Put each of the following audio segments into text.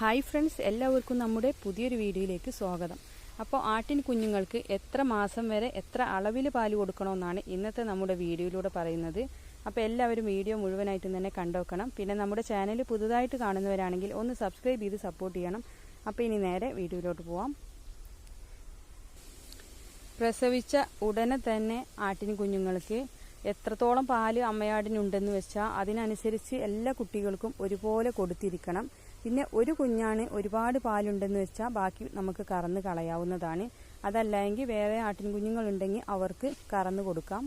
Hi friends എല്ലാവർക്കും നമ്മുടെ പുതിയൊരു വീഡിയോയിലേക്ക് സ്വാഗതം. അപ്പോൾ ആട്ടിൻ കുഞ്ഞുങ്ങൾക്ക് എത്ര മാസം വരെ എത്ര അളവിൽ പാൽ കൊടുക്കണമെന്നാണ് ഇന്നത്തെ നമ്മുടെ വീഡിയോയിലൂടെ പറയുന്നത്. അപ്പോൾ എല്ലാവരും വീഡിയോ മുഴുവനായിട്ടും തന്നെ കണ്ടുവെക്കണം പിന്നെ നമ്മുടെ ചാനൽ പുതുതായിട്ട് കാണുന്നവരാണെങ്കിൽ ഒന്ന് സബ്സ്ക്രൈബ് ചെയ്ത് സപ്പോർട്ട് ചെയ്യണം. അപ്പോൾ ഇനി നേരെ വീഡിയോയിലോട്ട് പോവാം. പ്രസവിച്ച ഉടനെ തന്നെ ആട്ടിൻ കുഞ്ഞുങ്ങൾക്ക് എത്രത്തോളം പാൽ അമ്മയാടിനുണ്ടെന്ന് വെച്ചാൽ അതിനനുസരിച്ച് എല്ലാ കുട്ടികൾക്കും ഒരുപോലെ കൊടുത്തിരിക്കണം. പിന്നെ ഒരു കുഞ്ഞാണ് ഒരുപാട് പാലുണ്ടെന്ന് വെച്ചാൽ ബാക്കി നമുക്ക് കറന്ന് കളയാവുന്നതാണ്. അതല്ലെങ്കിൽ വേറെ ആട്ടിൻ കുഞ്ഞുങ്ങളുണ്ടെങ്കിൽ അവർക്ക് കറന്ന് കൊടുക്കാം.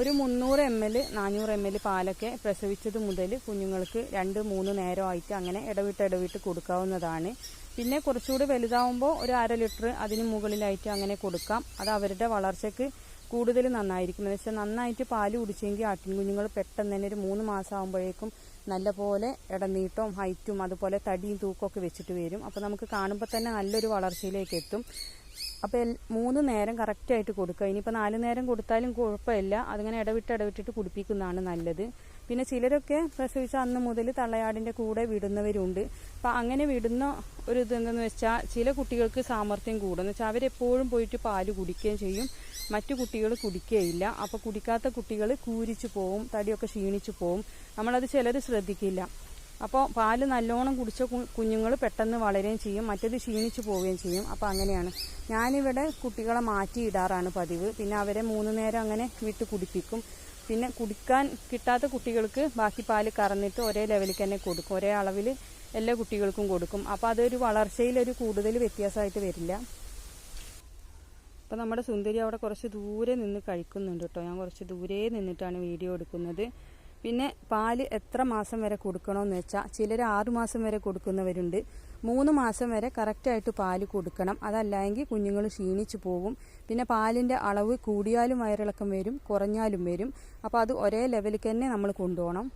ഒരു മുന്നൂറ് എം എൽ നാനൂറ് എം എൽ പാലൊക്കെ പ്രസവിച്ചത് മുതൽ കുഞ്ഞുങ്ങൾക്ക് രണ്ട് മൂന്ന് നേരമായിട്ട് അങ്ങനെ ഇടവിട്ട് ഇടവിട്ട് കൊടുക്കാവുന്നതാണ്. പിന്നെ കുറച്ചുകൂടി വലുതാവുമ്പോൾ ഒരു അര ലിറ്റർ അതിന് മുകളിലായിട്ട് അങ്ങനെ കൊടുക്കാം. അത് അവരുടെ വളർച്ചയ്ക്ക് കൂടുതൽ നന്നായിരിക്കും. എന്ന് വെച്ചാൽ നന്നായിട്ട് പാൽ കുടിച്ചെങ്കിൽ ആട്ടിൻ കുഞ്ഞുങ്ങൾ പെട്ടെന്ന് തന്നെ ഒരു മൂന്ന് മാസം ആകുമ്പോഴേക്കും നല്ലപോലെ ഇടനീട്ടവും ഹൈറ്റും അതുപോലെ തടിയും തൂക്കമൊക്കെ വെച്ചിട്ട് വരും. അപ്പോൾ നമുക്ക് കാണുമ്പോൾ തന്നെ നല്ലൊരു വളർച്ചയിലേക്ക് എത്തും. അപ്പോൾ മൂന്ന് നേരം കറക്റ്റായിട്ട് കൊടുക്കുക. ഇനിയിപ്പോൾ നാല് നേരം കൊടുത്താലും കുഴപ്പമില്ല. അതിങ്ങനെ ഇടവിട്ട് ഇടവിട്ടിട്ട് കുടിപ്പിക്കുന്നതാണ് നല്ലത്. പിന്നെ ചിലരൊക്കെ പ്രസവിച്ച അന്ന് മുതൽ തള്ളയാടിന്റെ കൂടെ വിടുന്നവരുണ്ട്. അപ്പം അങ്ങനെ വിടുന്ന ഒരു ഇതെന്തെന്ന് വെച്ചാൽ ചില കുട്ടികൾക്ക് സാമർഥ്യം കൂടും. എന്ന് വെച്ചാൽ അവരെപ്പോഴും പോയിട്ട് പാൽ കുടിക്കുകയും ചെയ്യും. മറ്റു കുട്ടികൾ കുടിക്കുകയില്ല അപ്പോൾ കുടിക്കാത്ത കുട്ടികൾ കൂരിച്ചു പോവും തടിയൊക്കെ ക്ഷീണിച്ചു പോവും. നമ്മളത് ചിലർ ശ്രദ്ധിക്കില്ല. അപ്പോൾ പാൽ നല്ലോണം കുടിച്ച കുഞ്ഞുങ്ങൾ പെട്ടെന്ന് വളരുകയും ചെയ്യും. മറ്റത് ക്ഷീണിച്ചു പോവുകയും ചെയ്യും. അപ്പോൾ അങ്ങനെയാണ്. ഞാനിവിടെ കുട്ടികളെ മാറ്റി ഇടാറാണ് പതിവ്. പിന്നെ അവരെ മൂന്ന് നേരം അങ്ങനെ വിട്ട് കുടിപ്പിക്കും. പിന്നെ കുടിക്കാൻ കിട്ടാത്ത കുട്ടികൾക്ക് ബാക്കി പാൽ കറന്നിട്ട് ഒരേ ലെവലിൽ തന്നെ കൊടുക്കും. ഒരേ അളവിൽ എല്ലാ കുട്ടികൾക്കും കൊടുക്കും. അപ്പോൾ അതൊരു വളർച്ചയിലൊരു കൂടുതൽ വ്യത്യാസമായിട്ട് വരില്ല. അപ്പോൾ നമ്മുടെ സുന്ദരി അവിടെ കുറച്ച് ദൂരെ നിന്ന് കഴിക്കുന്നുണ്ട് കേട്ടോ. ഞാൻ കുറച്ച് ദൂരെ നിന്നിട്ടാണ് വീഡിയോ എടുക്കുന്നത്. പിന്നെ പാൽ എത്ര മാസം വരെ കൊടുക്കണമെന്ന് വെച്ചാൽ ചിലർ ആറു മാസം വരെ കൊടുക്കുന്നവരുണ്ട്. മൂന്ന് മാസം വരെ കറക്റ്റായിട്ട് പാൽ കൊടുക്കണം. അതല്ലെങ്കിൽ കുഞ്ഞുങ്ങൾ ക്ഷീണിച്ചു പോകും. പിന്നെ പാലിന്റെ അളവ് കൂടിയാലും വയറിളക്കം വരും കുറഞ്ഞാലും വരും. അപ്പോൾ അത് ഒരേ ലെവലിൽ തന്നെ നമ്മൾ കൊണ്ടുപോകണം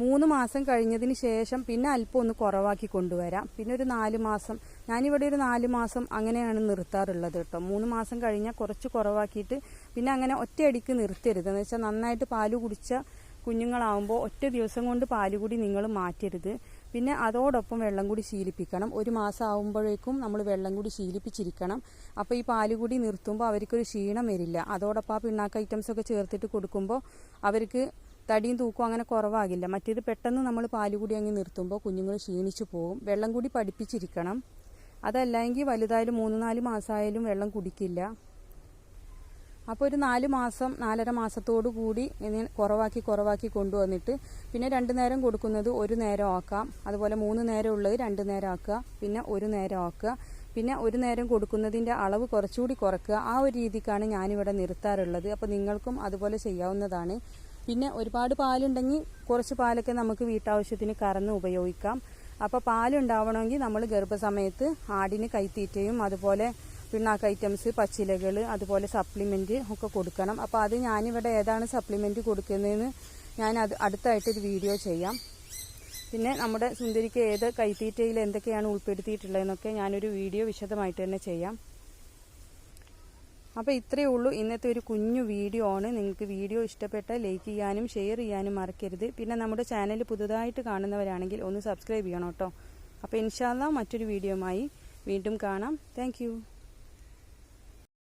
മൂന്ന് മാസം കഴിഞ്ഞതിന് ശേഷം പിന്നെ അല്പം ഒന്ന് കുറവാക്കി കൊണ്ടുവരാം. പിന്നെ ഒരു നാല് മാസം. ഞാനിവിടെ ഒരു നാല് മാസം അങ്ങനെയാണ് നിർത്താറുള്ളത് കേട്ടോ. മൂന്ന് മാസം കഴിഞ്ഞാൽ കുറച്ച് കുറവാക്കിയിട്ട് പിന്നെ അങ്ങനെ ഒറ്റയടിക്ക് നിർത്തരുത്. എന്ന് വെച്ചാൽ നന്നായിട്ട് പാൽ കുടിച്ച കുഞ്ഞുങ്ങളാവുമ്പോൾ ഒറ്റ ദിവസം കൊണ്ട് പാൽ കൂടി നിങ്ങൾ മാറ്റരുത്. പിന്നെ അതോടൊപ്പം വെള്ളം കൂടി ശീലിപ്പിക്കണം. ഒരു മാസം ആകുമ്പോഴേക്കും നമ്മൾ വെള്ളം കൂടി ശീലിപ്പിച്ചിരിക്കണം. അപ്പോൾ ഈ പാൽ കൂടി നിർത്തുമ്പോൾ അവർക്കൊരു ക്ഷീണം വരില്ല. അതോടൊപ്പം ആ പിണ്ണാക്ക് ഐറ്റംസ് ഒക്കെ ചേർത്തിട്ട് കൊടുക്കുമ്പോൾ അവർക്ക് തടിയും തൂക്കവും അങ്ങനെ കുറവാകില്ല. മറ്റേത് പെട്ടെന്ന് നമ്മൾ പാലുകൂടി അങ്ങ് നിർത്തുമ്പോൾ കുഞ്ഞുങ്ങൾ ക്ഷീണിച്ചു പോകും വെള്ളം കൂടി പഠിപ്പിച്ചിരിക്കണം. അതല്ലെങ്കിൽ വലുതായാലും മൂന്ന് നാല് മാസമായാലും വെള്ളം കുടിക്കില്ല. അപ്പോൾ ഒരു നാല് മാസം നാലര മാസത്തോടു കൂടി കുറവാക്കി കുറവാക്കി കൊണ്ടുവന്നിട്ട് പിന്നെ രണ്ട് നേരം കൊടുക്കുന്നത് ഒരു നേരം ആക്കാം. അതുപോലെ മൂന്ന് നേരം ഉള്ളത് രണ്ട് നേരം ആക്കുക. പിന്നെ ഒരു നേരം ആക്കുക. പിന്നെ ഒരു നേരം കൊടുക്കുന്നതിന്റെ അളവ് കുറച്ചുകൂടി കുറക്കുക. ആ ഒരു രീതിക്കാണ് ഞാനിവിടെ നിർത്താറുള്ളത്. അപ്പോൾ നിങ്ങൾക്കും അതുപോലെ ചെയ്യാവുന്നതാണ്. പിന്നെ ഒരുപാട് പാലുണ്ടെങ്കിൽ കുറച്ച് പാലൊക്കെ നമുക്ക് വീട്ടാവശ്യത്തിന് കറന്ന് ഉപയോഗിക്കാം. അപ്പോൾ പാലുണ്ടാവണമെങ്കിൽ നമ്മൾ ഗർഭസമയത്ത് ആടിന് കൈത്തീറ്റയും അതുപോലെ പിണ്ണാക്ക് ഐറ്റംസ് പച്ചിലകൾ അതുപോലെ സപ്ലിമെന്റ് ഒക്കെ കൊടുക്കണം. അപ്പോൾ അത് ഞാനിവിടെ ഏതാണ് സപ്ലിമെന്റ് കൊടുക്കുന്നതെന്ന് ഞാൻ അത് അടുത്തായിട്ടൊരു വീഡിയോ ചെയ്യാം. പിന്നെ നമ്മുടെ സുന്ദരിക്ക് ഏത് കൈത്തീറ്റയിൽ എന്തൊക്കെയാണ് ഉൾപ്പെടുത്തിയിട്ടുള്ളതെന്നൊക്കെ ഞാനൊരു വീഡിയോ വിശദമായിട്ട് തന്നെ ചെയ്യാം. അപ്പോൾ ഇത്രയേ ഉള്ളൂ. ഇന്നത്തെ ഒരു കുഞ്ഞു വീഡിയോ ആണ്. നിങ്ങൾക്ക് വീഡിയോ ഇഷ്ടപ്പെട്ട ലൈക്ക് ചെയ്യാനും ഷെയർ ചെയ്യാനും മറക്കരുത്. പിന്നെ നമ്മുടെ ചാനൽ പുതുതായിട്ട് കാണുന്നവരാണെങ്കിൽ ഒന്ന് സബ്സ്ക്രൈബ് ചെയ്യണം കേട്ടോ. അപ്പോൾ ഇൻഷാല്ല മറ്റൊരു വീഡിയോയുമായി വീണ്ടും കാണാം. താങ്ക്